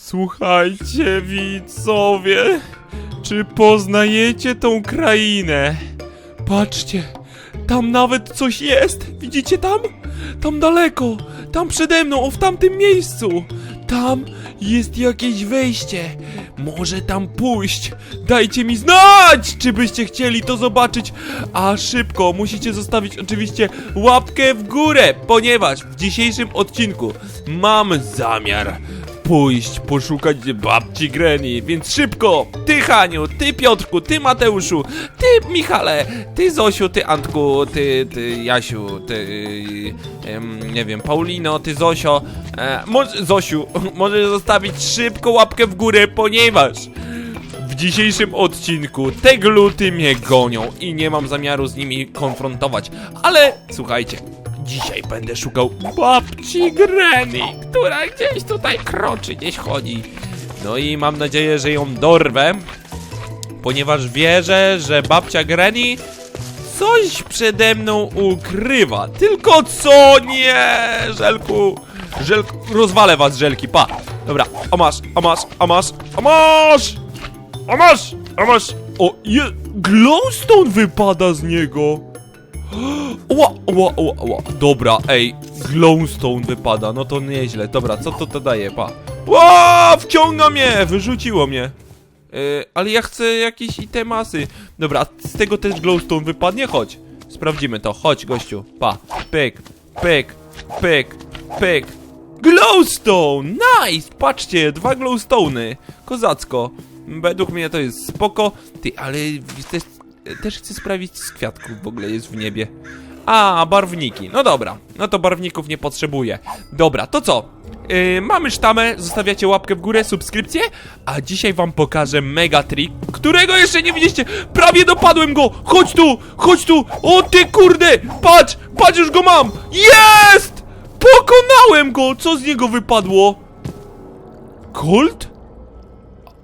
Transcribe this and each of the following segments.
Słuchajcie, widzowie, czy poznajecie tą krainę? Patrzcie, tam nawet coś jest. Widzicie tam? Tam daleko, tam przede mną, o w tamtym miejscu. Tam jest jakieś wejście. Może tam pójść. Dajcie mi znać, czy byście chcieli to zobaczyć. A szybko musicie zostawić oczywiście łapkę w górę, ponieważ w dzisiejszym odcinku mam zamiar pójść poszukać babci Greni, więc szybko! Ty Haniu, ty Piotrku, ty Mateuszu, ty Michale, ty Zosiu, ty Antku, ty, ty Jasiu, ty, em, nie wiem, Paulino, ty Zosio, e, może, Zosiu, możesz zostawić szybko łapkę w górę, ponieważ w dzisiejszym odcinku te gluty mnie gonią i nie mam zamiaru z nimi konfrontować, ale słuchajcie, dzisiaj będę szukał babci Granny, która gdzieś tutaj kroczy, gdzieś chodzi. No i mam nadzieję, że ją dorwę, ponieważ wierzę, że babcia Granny coś przede mną ukrywa. Tylko co? Nie! Żelku! Żelku, rozwalę was, żelki, pa! Dobra, a masz, a masz, a masz, masz! Masz, masz! O, je, glowstone wypada z niego! Ła, ła, ła, ła. Dobra, ej, glowstone wypada, no to nieźle. Dobra, co to to daje, pa? Ła, wciąga mnie, wyrzuciło mnie. Yy, ale ja chcę jakieś itemasy. Dobra, z tego też glowstone wypadnie, chodź. Sprawdzimy to, chodź gościu, pa. Pyk, pyk, pyk, pyk. Glowstone, nice, patrzcie, dwa glowstone'y. Kozacko. Według mnie to jest spoko. Ty, ale też, też chcę sprawdzić, z kwiatków w ogóle jest w niebie. A, barwniki. No dobra, no to barwników nie potrzebuję. Dobra, to co? Yy, mamy sztamę, zostawiacie łapkę w górę, subskrypcję, a dzisiaj wam pokażę mega trik, którego jeszcze nie widzieliście. Prawie dopadłem go! Chodź tu, chodź tu! O ty kurde! Patrz, patrz już go mam! Jest! Pokonałem go! Co z niego wypadło? Colt?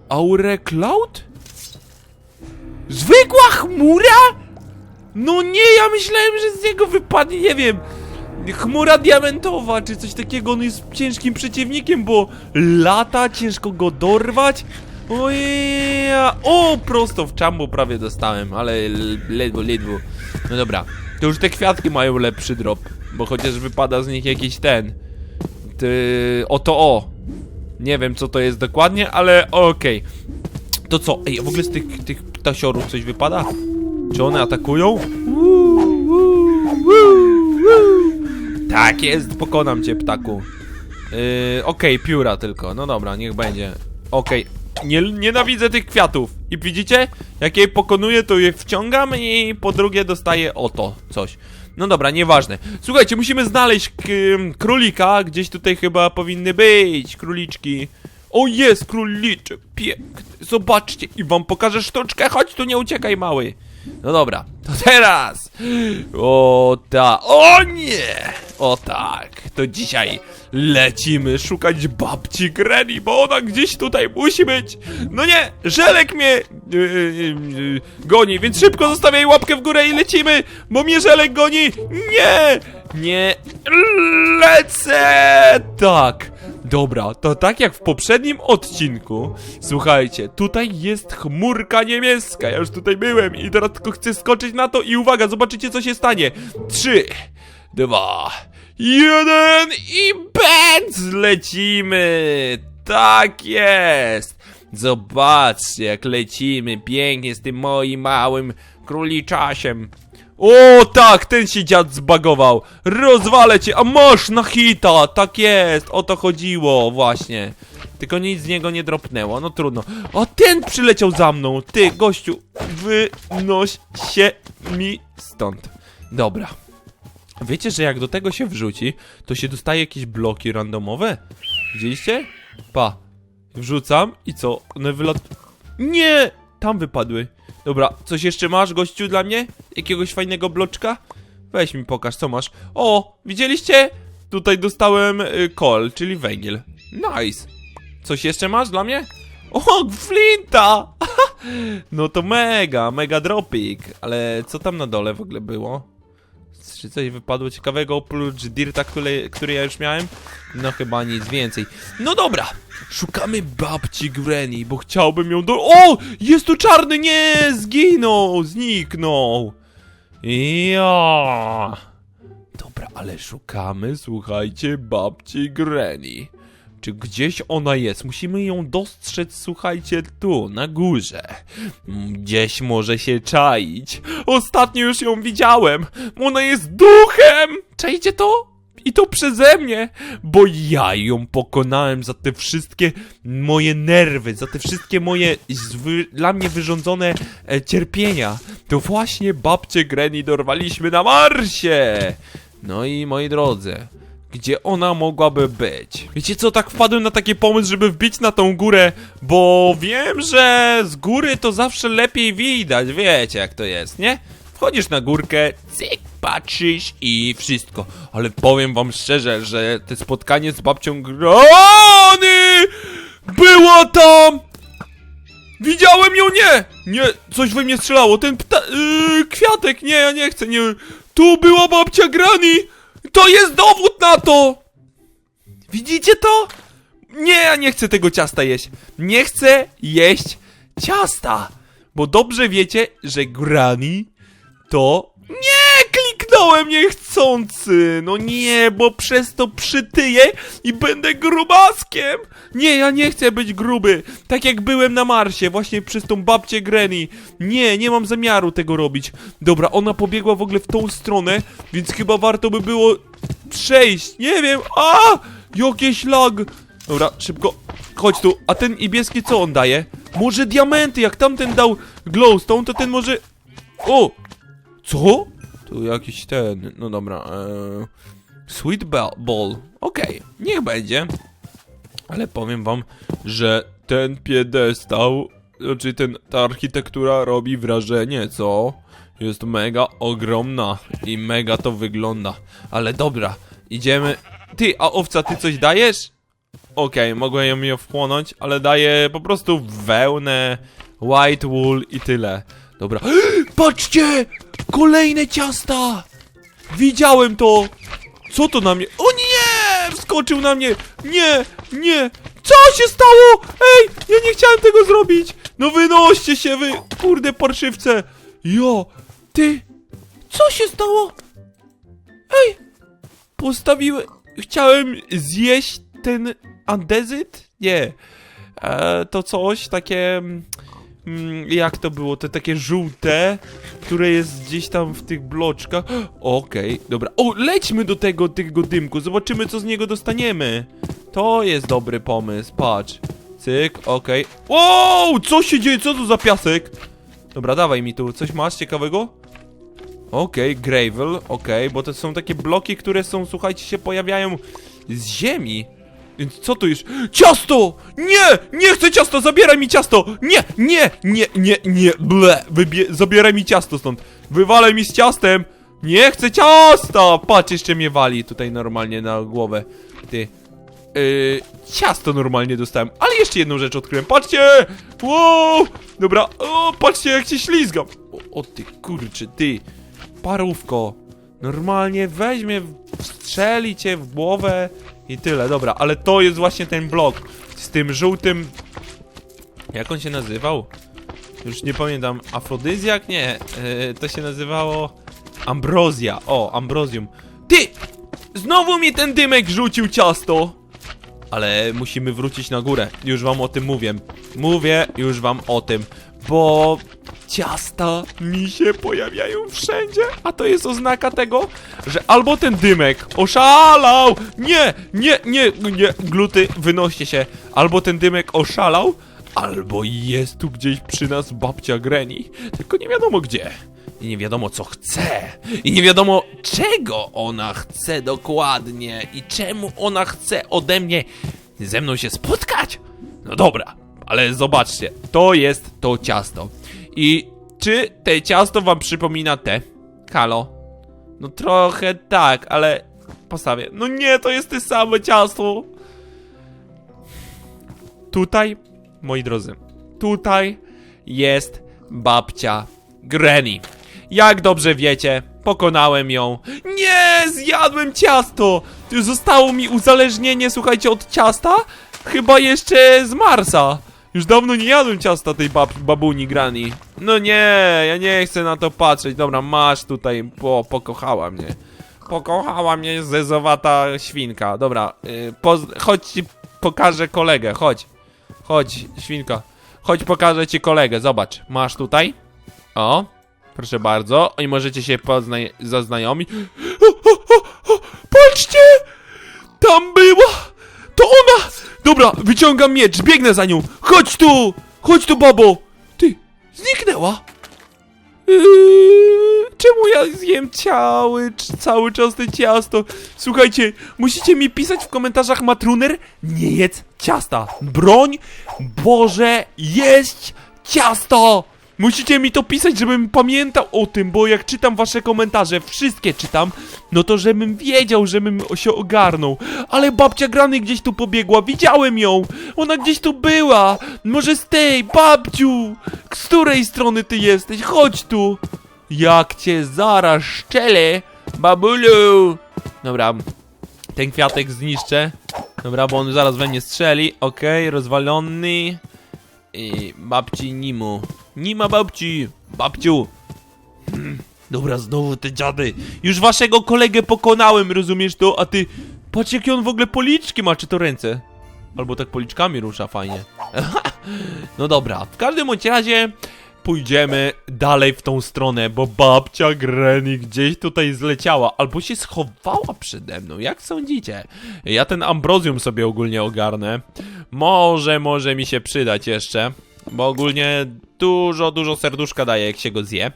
Aure Cloud? Zwykła chmura? No nie, ja myślałem, że z niego wypadnie, nie wiem, chmura diamentowa, czy coś takiego, on jest ciężkim przeciwnikiem, bo lata, ciężko go dorwać. Ojej, o, prosto w czambo prawie dostałem, ale ledwo, ledwo. No dobra, to już te kwiatki mają lepszy drop, bo chociaż wypada z nich jakiś ten, ty, oto o. Nie wiem, co to jest dokładnie, ale okej. To co? Ej, w ogóle z tych, tych ptasiorów coś wypada? Czy one atakują? Tak jest, pokonam cię, ptaku. Yy, Okej, pióra tylko. No dobra, niech będzie. Okej. Nie, nienawidzę tych kwiatów. I widzicie? Jak je pokonuję, to je wciągam i po drugie dostaję oto coś. No dobra, nieważne. Słuchajcie, musimy znaleźć królika. Gdzieś tutaj chyba powinny być króliczki. O, jest króliczek, piękny. Zobaczcie i wam pokażę sztuczkę. Chodź tu, nie uciekaj, mały. No dobra, to teraz. O ta, o nie! O tak, to dzisiaj lecimy szukać babci Granny, bo ona gdzieś tutaj musi być. No nie, żelek mnie yy, yy, goni, więc szybko zostawiaj łapkę w górę i lecimy, bo mnie żelek goni. Nie, nie, lecę! Tak. Dobra, to tak jak w poprzednim odcinku, słuchajcie, tutaj jest chmurka niebieska, ja już tutaj byłem i teraz tylko chcę skoczyć na to i uwaga, zobaczycie co się stanie. Trzy, dwa, jeden i bęc lecimy! Tak jest! Zobaczcie jak lecimy pięknie z tym moim małym króliczasiem. O tak, ten się dziad zbagował. Rozwalę cię, a masz na hita. Tak jest, o to chodziło właśnie. Tylko nic z niego nie dropnęło, no trudno. A ten przyleciał za mną. Ty, gościu, wynoś się mi stąd. Dobra. Wiecie, że jak do tego się wrzuci, to się dostaje jakieś bloki randomowe? Widzieliście? Pa. Wrzucam i co? One wylat... Nie! Tam wypadły. Dobra, coś jeszcze masz, gościu, dla mnie? Jakiegoś fajnego bloczka? Weź mi pokaż, co masz. O, widzieliście? Tutaj dostałem y, czyli węgiel. Nice. Coś jeszcze masz dla mnie? O, flinta! no to mega, mega dropik. Ale co tam na dole w ogóle było? Czy coś wypadło ciekawego oprócz Dirta, który, który ja już miałem? No chyba nic więcej. No dobra, szukamy babci Granny, bo chciałbym ją do... O! Jest tu czarny! Nie! Zginął! Zniknął! Ja. Dobra, ale szukamy, słuchajcie, babci Granny. Czy gdzieś ona jest? Musimy ją dostrzec, słuchajcie, tu, na górze. Mm, Gdzieś może się czaić. Ostatnio już ją widziałem. Ona jest duchem! Czajcie to? I to przeze mnie, bo ja ją pokonałem za te wszystkie moje nerwy, za te wszystkie moje dla mnie wyrządzone e, cierpienia. To właśnie babcię Granny dorwaliśmy na Marsie. No i moi drodzy, gdzie ona mogłaby być? Wiecie co, tak wpadłem na taki pomysł, żeby wbić na tą górę, bo wiem, że z góry to zawsze lepiej widać, wiecie jak to jest, nie? Wchodzisz na górkę, cyk, patrzysz i wszystko. Ale powiem wam szczerze, że te spotkanie z babcią Grany było tam! Widziałem ją, nie! Nie, coś we mnie strzelało, ten pta... Yy, kwiatek, nie, ja nie chcę, nie... Tu była babcia Grani! To jest dowód na to! Widzicie to? Nie, ja nie chcę tego ciasta jeść. Nie chcę jeść ciasta. Bo dobrze wiecie, że Granny to... Nie, kliknąłem niechcący. No nie, bo przez to przytyję i będę grubaskiem. Nie, ja nie chcę być gruby. Tak jak byłem na Marsie, właśnie przez tą babcię Granny. Nie, nie mam zamiaru tego robić. Dobra, ona pobiegła w ogóle w tą stronę, więc chyba warto by było przejść. Nie wiem. A! Jakieś lag. Dobra, szybko. Chodź tu. A ten niebieski co on daje? Może diamenty, jak tamten dał glowstone, to ten może... O! Co? Tu jakiś ten, no dobra, eee, Sweet Ball, ball. okej, niech będzie. Ale powiem wam, że ten piedestał, znaczy ten, ta architektura robi wrażenie, co? Jest mega ogromna i mega to wygląda. Ale dobra, idziemy. Ty, a owca, ty coś dajesz? Okej, mogłem ją ją wchłonąć, ale daję po prostu wełnę, white wool i tyle. Dobra. Patrzcie! Kolejne ciasta! Widziałem to! Co to na mnie? O nie! Wskoczył na mnie! Nie! Nie! Co się stało? Ej! Ja nie chciałem tego zrobić! No wynoście się wy! Kurde parszywce! Jo! Ty! Co się stało? Ej! Postawiłem... Chciałem zjeść ten andezyt? Nie. E, to coś takie... mm, jak to było? Te takie żółte, które jest gdzieś tam w tych bloczkach. Okej, dobra. O, lećmy do tego, tego dymku. Zobaczymy, co z niego dostaniemy. To jest dobry pomysł. Patrz. Cyk, okej. Wow, co się dzieje? Co to za piasek? Dobra, dawaj mi tu. Coś masz ciekawego? Okej, gravel, okej, bo to są takie bloki, które są, słuchajcie, się pojawiają z ziemi. Więc co tu już? Ciasto! Nie! Nie chcę ciasto! Zabieraj mi ciasto! Nie! Nie! Nie! Nie! Nie! Ble! Wybie zabieraj mi ciasto stąd! Wywalaj mi z ciastem! Nie chcę ciasta! Patrz, jeszcze mnie wali tutaj normalnie na głowę. Ty. Yy, ciasto normalnie dostałem, ale jeszcze jedną rzecz odkryłem. Patrzcie! Wow! Dobra, o, patrzcie jak się ślizgam. O, o ty kurczy, ty. Parówko. Normalnie weźmie, strzeli cię w głowę i tyle, dobra, ale to jest właśnie ten blok z tym żółtym... Jak on się nazywał? Już nie pamiętam. Afrodyzjak? Nie, yy, to się nazywało... Ambrozja, o, ambrozium. Ty! Znowu mi ten dymek rzucił ciasto! Ale musimy wrócić na górę. Już wam o tym mówię. Mówię już wam o tym, bo ciasta mi się pojawiają wszędzie, a to jest oznaka tego, że albo ten dymek oszalał! Nie, nie, nie, nie, gluty, wynoście się. Albo ten dymek oszalał, albo jest tu gdzieś przy nas babcia Granny, tylko nie wiadomo gdzie. I nie wiadomo co chce. I nie wiadomo czego ona chce dokładnie. I czemu ona chce ode mnie ze mną się spotkać. No dobra, ale zobaczcie. To jest to ciasto. I czy te ciasto wam przypomina te? Halo? No trochę tak, ale postawię. No nie, to jest te same ciasto. Tutaj, moi drodzy, tutaj jest babcia Granny. Jak dobrze wiecie, Pokonałem ją. Nie, zjadłem ciasto! Zostało mi uzależnienie, słuchajcie, od ciasta? Chyba jeszcze z Marsa. Już dawno nie jadłem ciasta tej bab babuni Granny. No nie, ja nie chcę na to patrzeć. Dobra, masz tutaj, po, pokochała mnie. Pokochała mnie zezowata świnka. Dobra, yy, chodź ci pokażę kolegę, chodź. Chodź, świnka. Chodź, pokażę ci kolegę, zobacz. Masz tutaj. O, proszę bardzo. I możecie się zaznajomić. Patrzcie! Tam była! To ona! Dobra, wyciągam miecz, biegnę za nią. Chodź tu! Chodź tu, babo! Ty, zniknęła. Yy, czemu ja zjem cały, cały czas te ciasto? Słuchajcie, musicie mi pisać w komentarzach Matruner, nie jedz ciasta. Broń, Boże, jeść ciasto! Musicie mi to pisać, żebym pamiętał o tym, bo jak czytam wasze komentarze, wszystkie czytam, no to żebym wiedział, żebym się ogarnął. Ale babcia Grany gdzieś tu pobiegła, widziałem ją! Ona gdzieś tu była! Może z tej, babciu! Z której strony ty jesteś? Chodź tu! Jak cię zaraz szczelę, babulu! Dobra, ten kwiatek zniszczę. Dobra, bo on zaraz we mnie strzeli. Okej, rozwalony. I babci Nimu. Nie ma babci! Babciu! Hmm, Dobra, znowu te dziady. Już waszego kolegę pokonałem, rozumiesz to? A ty... Patrz jakie on w ogóle policzki ma, czy to ręce? Albo tak policzkami rusza fajnie. no dobra, w każdym bądź razie pójdziemy dalej w tą stronę, bo babcia Granny gdzieś tutaj zleciała, albo się schowała przede mną, jak sądzicie? Ja ten ambrozjum sobie ogólnie ogarnę. Może, może mi się przydać jeszcze, bo ogólnie dużo, dużo serduszka daje, jak się go zje.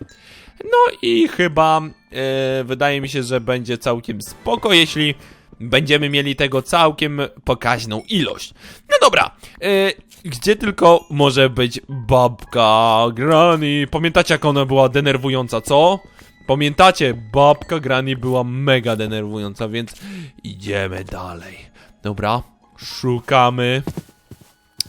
No i chyba e, wydaje mi się, że będzie całkiem spoko, jeśli będziemy mieli tego całkiem pokaźną ilość. No dobra, e, gdzie tylko może być babka Granny? Pamiętacie jak ona była denerwująca, co? Pamiętacie, babka Granny była mega denerwująca, więc idziemy dalej. Dobra, szukamy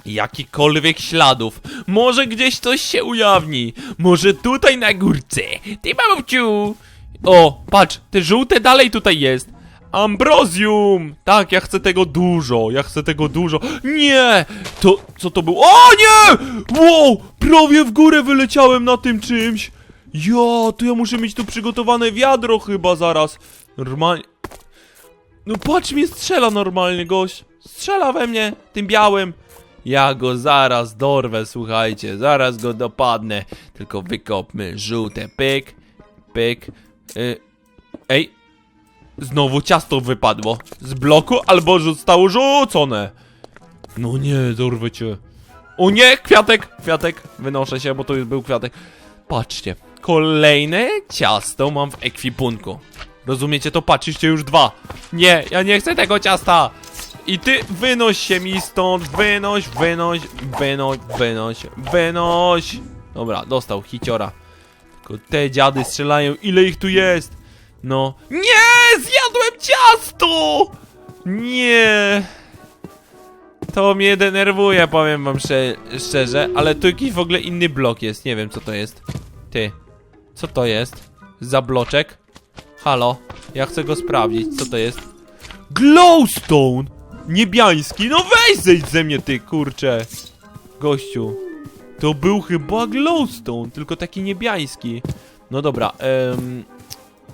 jakikolwiek śladów. Może gdzieś coś się ujawni. Może tutaj na górce. Ty babciu. O, patrz, te żółte dalej tutaj jest. Ambrozium! Tak, ja chcę tego dużo, ja chcę tego dużo. Nie! To, co to było? O nie! Wow! Prawie w górę wyleciałem na tym czymś. Ja, to ja muszę mieć tu przygotowane wiadro chyba zaraz. Normalnie... No patrz, mnie strzela normalnie, gość. Strzela we mnie, tym białym. Ja go zaraz dorwę, słuchajcie, zaraz go dopadnę. Tylko wykopmy żółte, pyk, pyk. Y, ej, znowu ciasto wypadło. Z bloku albo zostało rzucone. No nie, dorwę cię. O nie, kwiatek, kwiatek. Wynoszę się, bo to już był kwiatek. Patrzcie, kolejne ciasto mam w ekwipunku. Rozumiecie to? Patrzcie, już dwa. Nie, ja nie chcę tego ciasta. I ty wynoś się mi stąd, wynoś, wynoś, wynoś, wynoś, wynoś. Dobra, dostał hiciora. Tylko te dziady strzelają, ile ich tu jest? No. Nie! Ciasto! Nie! To mnie denerwuje, powiem wam szcze szczerze, ale tu jakiś w ogóle inny blok jest, nie wiem co to jest. Ty, co to jest? Za bloczek? Halo, ja chcę go sprawdzić, co to jest? Glowstone! Niebiański, no weź zejdź ze mnie ty, kurcze. Gościu. To był chyba glowstone, tylko taki niebiański. No dobra, em,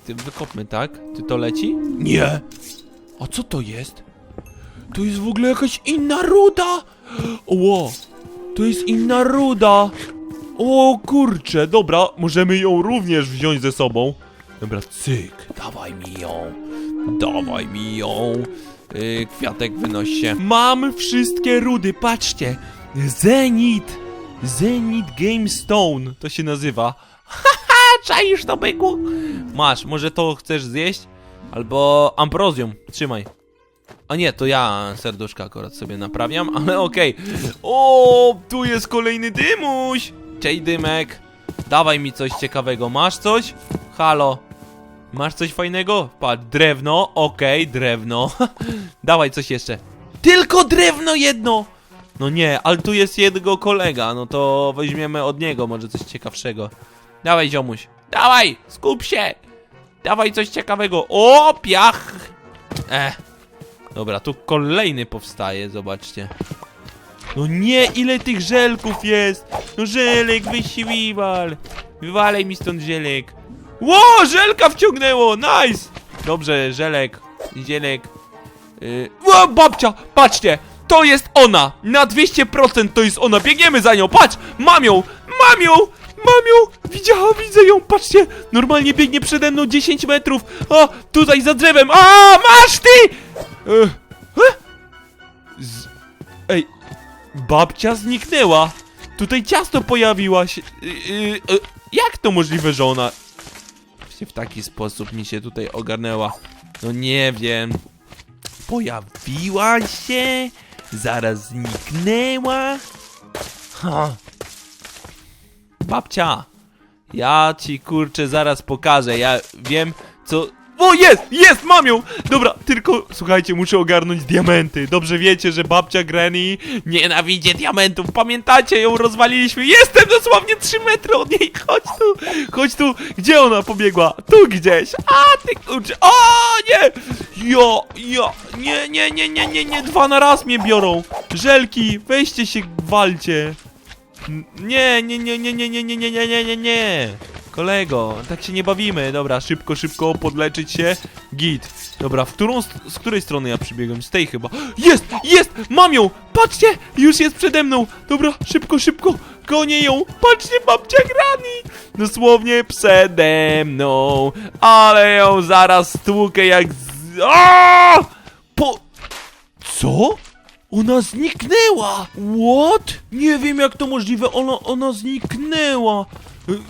wykopmy, tak? Ty to leci? Nie! A co to jest? To jest w ogóle jakaś inna ruda! Ło! To jest inna ruda! O kurcze, dobra, możemy ją również wziąć ze sobą. Dobra, cyk, dawaj mi ją. Dawaj mi ją. Yy, kwiatek wynoś się. Mam wszystkie rudy, patrzcie. Zenit. Zenit Game Stone to się nazywa. Haha, czaisz to byku? Masz, może to chcesz zjeść? Albo ambrozjum, trzymaj. A nie, to ja serduszka akurat sobie naprawiam, ale okej. O, tu jest kolejny dymuś. Cześć dymek. Dawaj mi coś ciekawego. Masz coś? Halo. Masz coś fajnego? Patrz, drewno, okej, drewno. Dawaj coś jeszcze. Tylko drewno jedno! No nie, ale tu jest jego kolega, no to weźmiemy od niego może coś ciekawszego. Dawaj ziomuś, dawaj, skup się! Dawaj coś ciekawego. O, piach! Eh. Dobra, tu kolejny powstaje, zobaczcie. No nie, ile tych żelków jest! No żelek, wysiłiwal! Wywalej mi stąd żelek. Ło, żelka wciągnęło, nice! Dobrze, żelek, zielek. Yy. Babcia, patrzcie! To jest ona! Na 200% to jest ona! Biegniemy za nią! Patrz! Mam ją! Mam ją! Mam ją! Widziałam, widzę ją! Patrzcie! Normalnie biegnie przede mną 10 metrów! O! Tutaj za drzewem! A! Masz ty! Eh? Z... Ej! Babcia zniknęła! Tutaj ciasto pojawiła się... Yy, yy, jak to możliwe, że ona... Właśnie w taki sposób mi się tutaj ogarnęła. No nie wiem. Pojawiła się, zaraz zniknęła. Ha. Babcia, ja ci kurczę zaraz pokażę. Ja wiem co. O, jest! Jest! Mam ją! Dobra, tylko słuchajcie, muszę ogarnąć diamenty. Dobrze wiecie, że babcia Granny nienawidzi diamentów. Pamiętacie, ją rozwaliliśmy. Jestem dosłownie 3 metry od niej. Chodź tu, chodź tu. Gdzie ona pobiegła? Tu gdzieś. A, ty kurczę. O, nie! Jo, jo, nie, nie, nie, nie, nie, nie. Dwa na raz mnie biorą. Żelki, weźcie się, walcie. Nie, nie, nie, nie, nie, nie, nie, nie, nie, nie, nie, nie. Kolego, tak się nie bawimy. Dobra, szybko, szybko, podleczyć się. Git. Dobra, w którą, z której strony ja przybiegłem? Z tej chyba. Jest, jest, mam ją. Patrzcie, już jest przede mną. Dobra, szybko, szybko. Gonię ją. Patrzcie, babcia Granny. Dosłownie przede mną. Ale ją zaraz stłukę jak z... Po... Co? Ona zniknęła! What? Nie wiem jak to możliwe, ona, ona zniknęła!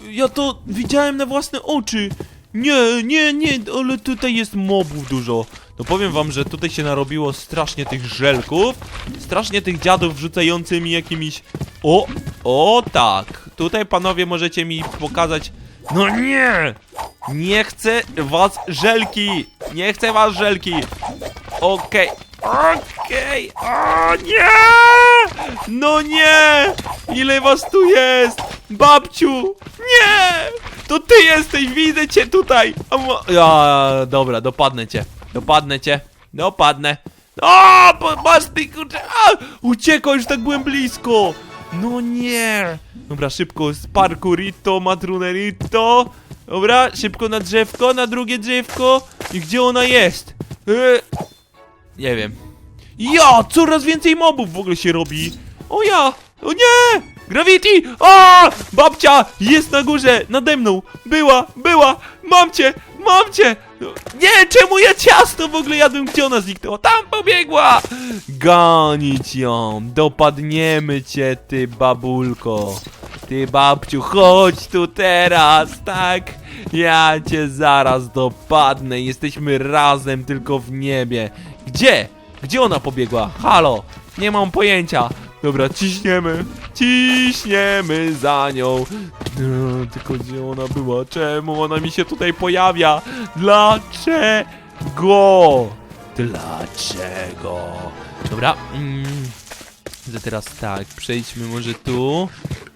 Ja to widziałem na własne oczy! Nie, nie, nie, ale tutaj jest mobów dużo. No powiem wam, że tutaj się narobiło strasznie tych żelków, strasznie tych dziadów wrzucającymi jakimiś... O, o tak, tutaj panowie możecie mi pokazać... No nie! Nie chcę was żelki! Nie chcę was żelki! Okej, okej, o nie! No nie! Ile was tu jest? Babciu! Nie! To ty jesteś, widzę cię tutaj! A mo- Ja, dobra, dopadnę cię. Dopadnę cię. Dopadnę. O, masz ty kurczę! A! Uciekaj, już tak byłem blisko! No nie! Dobra, szybko, z parkurito, matrunerito. Dobra, szybko na drzewko, na drugie drzewko. I gdzie ona jest? E, nie wiem. Ja! Coraz więcej mobów w ogóle się robi! O ja! O nie! Gravity! O! Babcia! Jest na górze! Nade mną! Była! Była! Mam cię! Mam cię! Nie! Czemu ja ciasto w ogóle jadłem? Gdzie ona zniknęła? Tam pobiegła! Gonić ją! Dopadniemy cię, ty babulko! Ty babciu, chodź tu teraz, tak? Ja cię zaraz dopadnę. Jesteśmy razem tylko w niebie. Gdzie? Gdzie ona pobiegła? Halo? Nie mam pojęcia. Dobra, ciśniemy. Ciśniemy za nią. No, tylko gdzie ona była? Czemu ona mi się tutaj pojawia? Dlaczego? Dlaczego? Dobra. Mm. To teraz tak, przejdźmy może tu.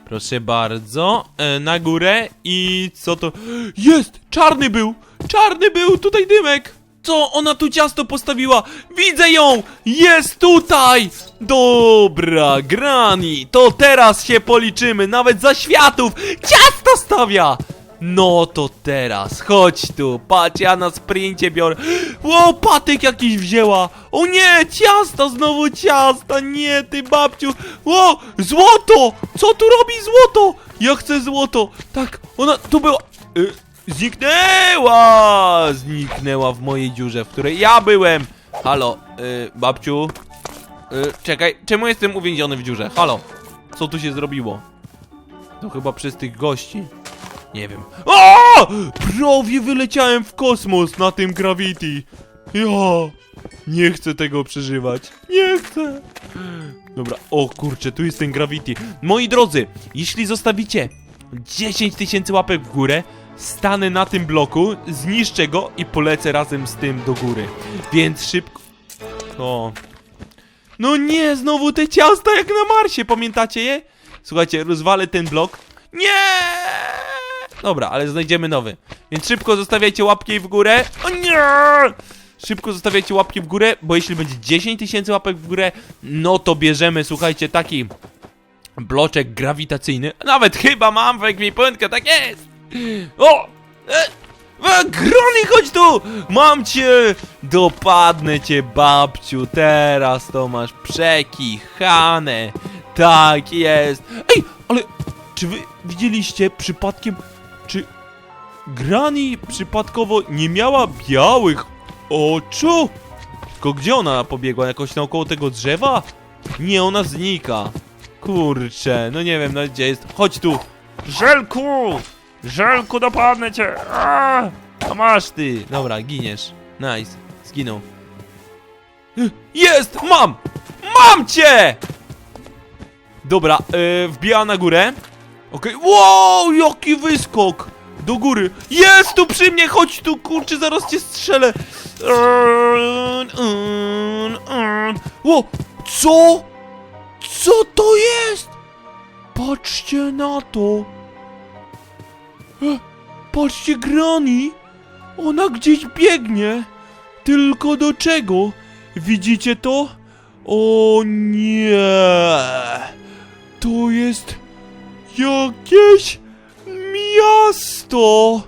Proszę bardzo. E, na górę i co to? Jest! Czarny był! Czarny był! Tutaj dymek! Co? Ona tu ciasto postawiła! Widzę ją! Jest tutaj! Dobra, Granny, to teraz się policzymy, nawet za światów! Ciasto stawia! No to teraz, chodź tu, patrz, ja na sprincie biorę. O, patyk jakiś wzięła! O nie, ciasta, znowu ciasta, nie, ty babciu! O, złoto! Co tu robi złoto? Ja chcę złoto! Tak, ona tu była... Y, zniknęła! Zniknęła w mojej dziurze, w której ja byłem! Halo, y, babciu? Y, czekaj, czemu jestem uwięziony w dziurze? Halo, co tu się zrobiło? To chyba przez tych gości. Nie wiem. O! Prawie wyleciałem w kosmos na tym Gravity. Ja nie chcę tego przeżywać. Nie chcę. Dobra, o kurczę, tu jest ten Gravity. Moi drodzy, jeśli zostawicie 10 tysięcy łapek w górę, stanę na tym bloku, zniszczę go i polecę razem z tym do góry. Więc szybko... O. No nie, znowu te ciasta jak na Marsie, pamiętacie je? Słuchajcie, rozwalę ten blok. Nie! Dobra, ale znajdziemy nowy. Więc szybko zostawiajcie łapki w górę. O nie! Szybko zostawiajcie łapki w górę, bo jeśli będzie 10 tysięcy łapek w górę, no to bierzemy, słuchajcie, taki bloczek grawitacyjny. Nawet chyba mam w ekwipunkę, tak jest! O! E, e, Grony, chodź tu! Mam cię! Dopadnę cię, babciu, teraz to masz przekichane. Tak jest. Ej, ale czy wy widzieliście przypadkiem, czy Granny przypadkowo nie miała białych oczu? Tylko gdzie ona pobiegła? Jakoś naokoło tego drzewa? Nie, ona znika. Kurczę, no nie wiem, no gdzie jest. Chodź tu. Żelku! Żelku, dopadnę cię! A, a masz ty! Dobra, giniesz. Nice. Zginął. Jest! Mam! Mam cię! Dobra, yy, wbija na górę. Okej, wow, jaki wyskok! Do góry. Jest tu przy mnie, chodź tu, kurczę, zaraz cię strzelę. Ło, co? Co to jest? Patrzcie na to. Patrzcie, Granny. Ona gdzieś biegnie. Tylko do czego? Widzicie to? O nie! To jest jakieś miasto!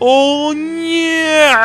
O nie!